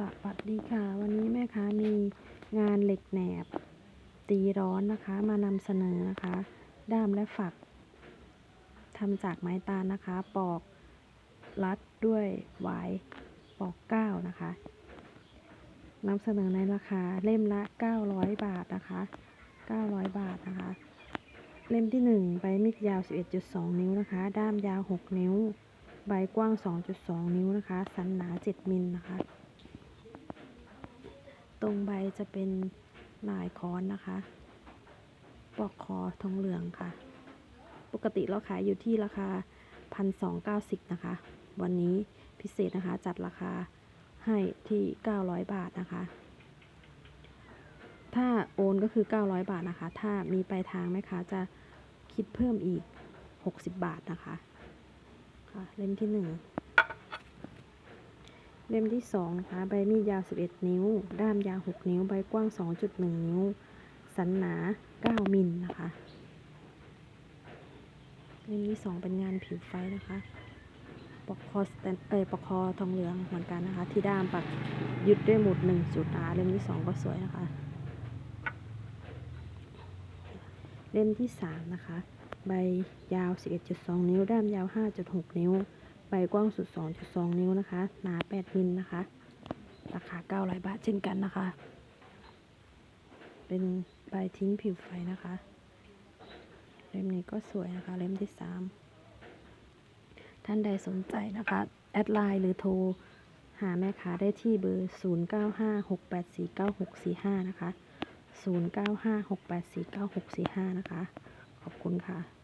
สวัสดีค่ะ วันนี้แม่ค้ามีงานเหล็กแหนบ ตีร้อนนะคะ มานำเสนอนะคะ ด้ามและฝักทำจากไม้ตาลนะคะ ปอกรัดด้วยหวายปอกเก้านะคะนำเสนอในราคาเล่มละ 900 บาทนะคะ 900 บาทนะคะ เล่มที่ 1 ใบมีดยาว 11.2 นิ้วนะคะ ด้ามยาว 6 นิ้ว ใบกว้าง 2.2 นิ้วนะคะ สันหนา 7 มิลนะคะ ตรงใบจะเป็นลายค้อนนะคะ ปอกคอทองเหลืองค่ะ ปกติเราขายอยู่ที่ราคา 1,290 นะคะ วันนี้พิเศษนะคะจัดราคาให้ที่ 900 บาทนะคะ ถ้าโอนก็คือ 900 บาทนะคะ ถ้ามีปลายทางไหมคะจะคิดเพิ่มอีก 60 บาทนะคะ ค่ะ เล่มที่ 1 เล่มที่ 2 นะคะ ใบมีดยาว 11 นิ้ว ด้ามยาว 6 นิ้ว ใบกว้าง 2.1 นิ้ว สันหนา 9 มิลนะคะ เล่มที่ 2 เป็นงานผิวไฟนะคะ ปอกคอสแตนเอยปอกคอทองเหลืองเหมือนกันนะคะ ที่ด้ามปักยึดด้วยหมุด1จุดอาเล่มที่ 2 ก็สวยนะคะ เล่มที่ 3 นะคะ ใบยาว 11.2 นิ้ว ด้ามยาว 5.6 นิ้ว ใบกว้างสุด 2.2 นิ้วนะคะ หนา 8 มิลนะคะ ราคา 900 บาทเช่นกันนะคะ เป็นใบทิ้งผิวไฟนะคะ เล่มนี้ก็สวยนะคะ เล่มที่ 3 ท่านใดสนใจนะคะ แอดไลน์หรือโทร หาแม่ค้าได้ที่เบอร์ 0956849645 นะคะ 0956849645 นะคะ ขอบคุณค่ะ